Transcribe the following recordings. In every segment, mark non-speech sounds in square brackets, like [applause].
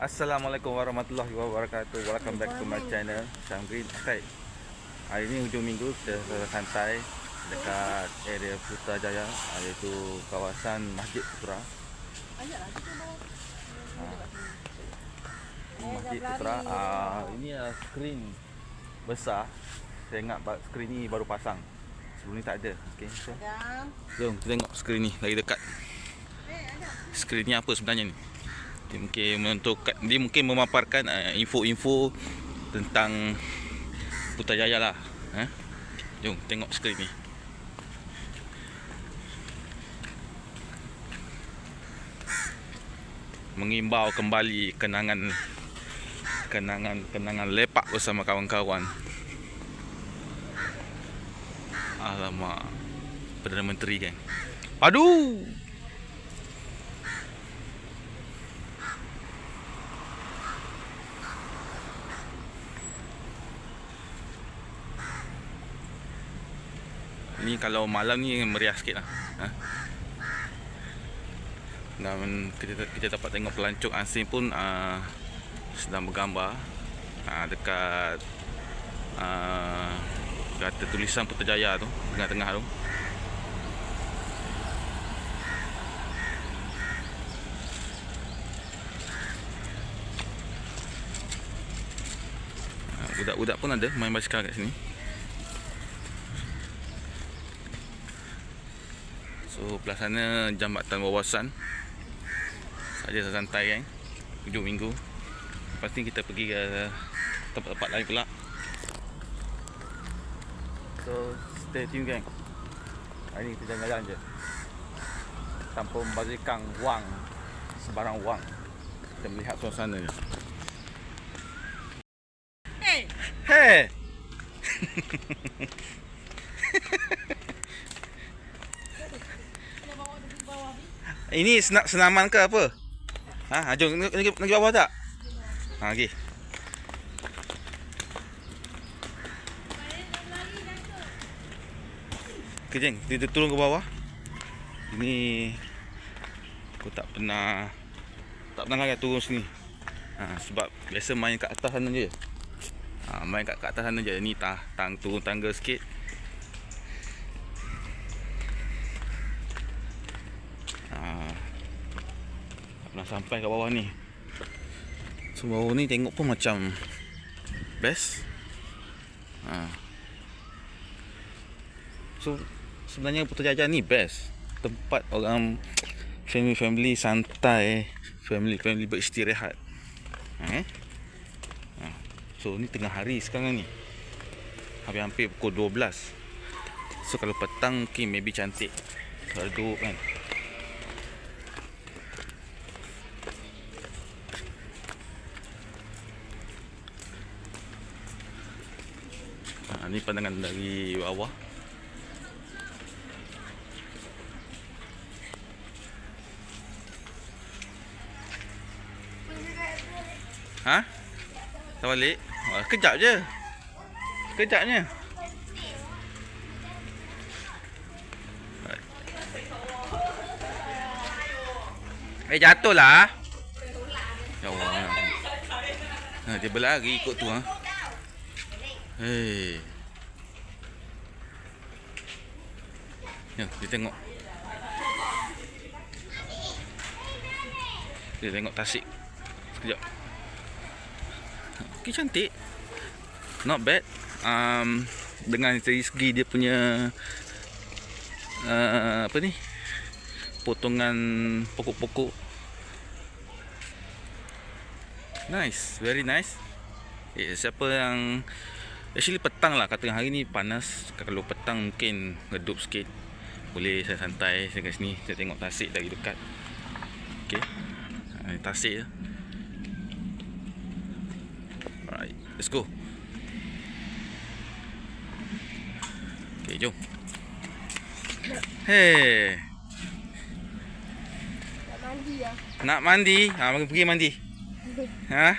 Assalamualaikum warahmatullahi wabarakatuh. Welcome back to my channel Sam Green. Okay. Hari ni hujung minggu kita santai Dekat area Putrajaya Iaitu kawasan Masjid Putra. Masjid Putra. uh, Ini adalah skrin besar. Saya ingat skrin ni baru pasang. Sebelum ni tak ada. Okay, so, Jom kita tengok skrin ni lagi dekat. Skrin ni apa sebenarnya ni mungkin menentukan dia mungkin memaparkan uh, info-info tentang Putrajaya lah eh? jom tengok skrin ni. Mengimbau kembali kenangan kenangan kenangan lepak bersama kawan-kawan. Alamak. Perdana Menteri kan aduh Ni kalau malam ni meriah sikit lah. Ha? Dan kita, kita dapat tengok pelancong asing pun uh, Sedang bergambar uh, Dekat uh, Kata tulisan Putrajaya tu Tengah-tengah tu. Ah, Budak-budak pun ada main basikal kat sini So belah sana jambatan wawasan. Saja santai kan Hujung minggu. Lepas ni kita pergi ke tempat-tempat lain pula. So stay tune gang Hari ni kita jalan-jalan je. Tanpa membazirkan wang. Sebarang wang. Kita melihat suasana je Hey, Hey! [laughs] Ini sena- senaman ke apa? Ha, jom nak nak nak bawah tak? Ha. Okey, jeng, kita turun ke bawah. Ini aku tak pernah tak pernah lagi turun sini. Ha, sebab biasa main kat atas sana je. Ha, main kat, kat atas sana je. Ni tah, tang turun tangga sikit. Pernah sampai kat bawah ni. So bawah ni tengok pun macam best. Ha. So sebenarnya Putrajaya ni best. Tempat orang family-family santai, family-family beristirahat. Eh? Ha. So ni tengah hari sekarang ni. Hampir-hampir pukul 12. So kalau petang mungkin maybe cantik. Kalau duduk kan. Ni pandangan dari bawah. Ha? Dah balik? Wah, kejap je. Kejapnya. Eh jatuh lah. Ya Allah. Ha, dia berlari ikut tu ha. Hei. Dia tengok. Dia tengok tasik. Sekejap. Okay, cantik. Not bad. Um, dengan dari segi dia punya uh, apa ni? Potongan pokok-pokok. Nice, very nice. Eh, siapa yang Actually petang lah kata hari ni panas Kalau petang mungkin redup sikit Boleh saya santai saya kat sini Saya tengok tasik dari dekat. Okay ha, Ini tasik je. Alright Let's go. Okay jom. Hey. Nak mandi lah. Nak mandi? Ha, Pergi pergi mandi. [laughs] Ha?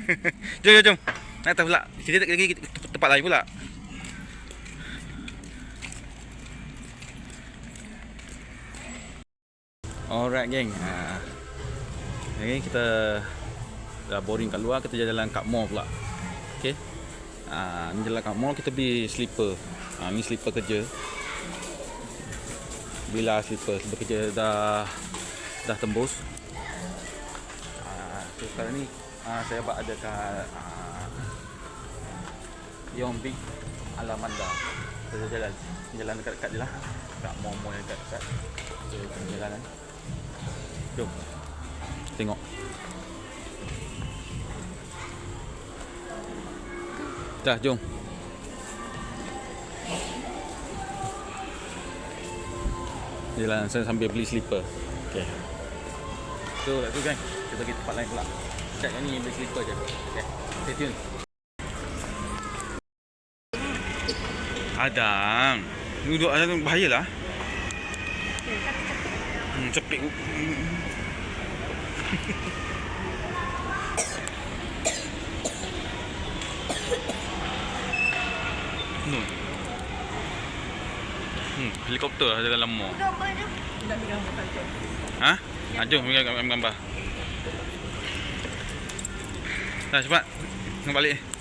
[laughs] Jom jom jom. Nak atas pula. Kita tak pergi tempat lain pula Alright geng ha. Hari ni kita dah boring kat luar kita jalan kat mall pula. Okey. Ah, ni jalan kat mall kita beli slipper. Ah, ni slipper kerja. Bila slipper, slipper kerja dah dah tembus. Ah, so sekarang ni ah, saya buat ada kat ah, Yong Big Alamanda. Kita jalan jalan dekat-dekat je lah. Kat mall-mall yang dekat-dekat. So, kita jalan kan. Jom. Tengok. Dah, jom. Jalan saya sambil beli slipper. Okey. Tu, tak tu kan. Kita pergi tempat lain pula. Cak yang ni beli slipper je. Okey. Stay tune. Adam. Duduk Adam bahayalah. Hmm, cepik. No. Hmm, helikopter ada dalam mall. Ha? Ha, jom ambil gambar. Dah cepat. Nak balik.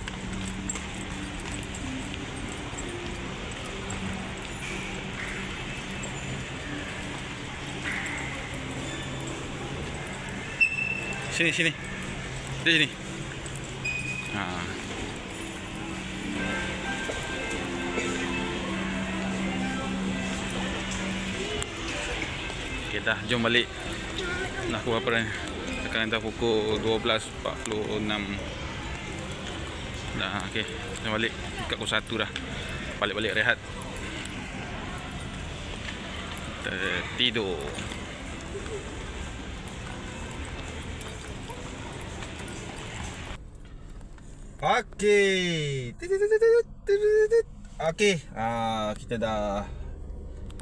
Sini sini. Di sini. Ha. Okey dah, jom balik. Dah pukul berapa dah? Sekarang dah pukul 12.46. Dah, okey. Jom balik. Dekat pukul 1 dah. Balik-balik rehat. Tertidur. Okey. Okey, ah kita dah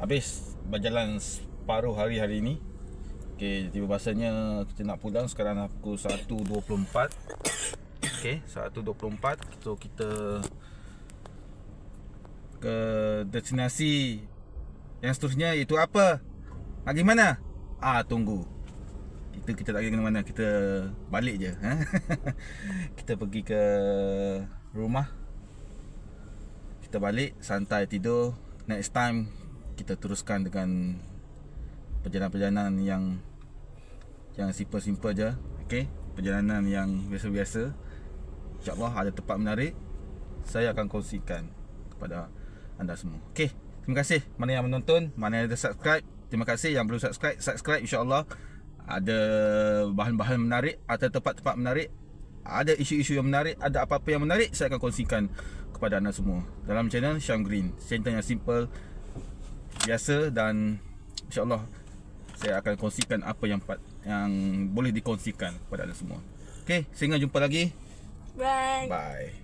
habis berjalan separuh hari hari ini. Okey, tiba masanya kita nak pulang sekarang dah pukul 1.24. Okey, 1.24. So kita ke destinasi yang seterusnya iaitu apa? Pergi mana? Ah, tunggu. Itu kita tak pergi mana Kita balik je ha? [laughs] Kita pergi ke rumah. Kita balik Santai tidur. Next time Kita teruskan dengan Perjalanan-perjalanan yang Yang simple-simple je. Okay Perjalanan yang biasa-biasa. InsyaAllah ada tempat menarik. Saya akan kongsikan Kepada anda semua. Okay Terima kasih. Mana yang menonton Mana yang ada subscribe. Terima kasih. Yang belum subscribe Subscribe insyaAllah ada bahan-bahan menarik atau tempat-tempat menarik ada isu-isu yang menarik ada apa-apa yang menarik saya akan kongsikan kepada anda semua. Dalam channel Syam Green. Channel yang simple biasa dan insyaallah saya akan kongsikan apa yang yang boleh dikongsikan kepada anda semua. Okey sehingga jumpa lagi. Bye. bye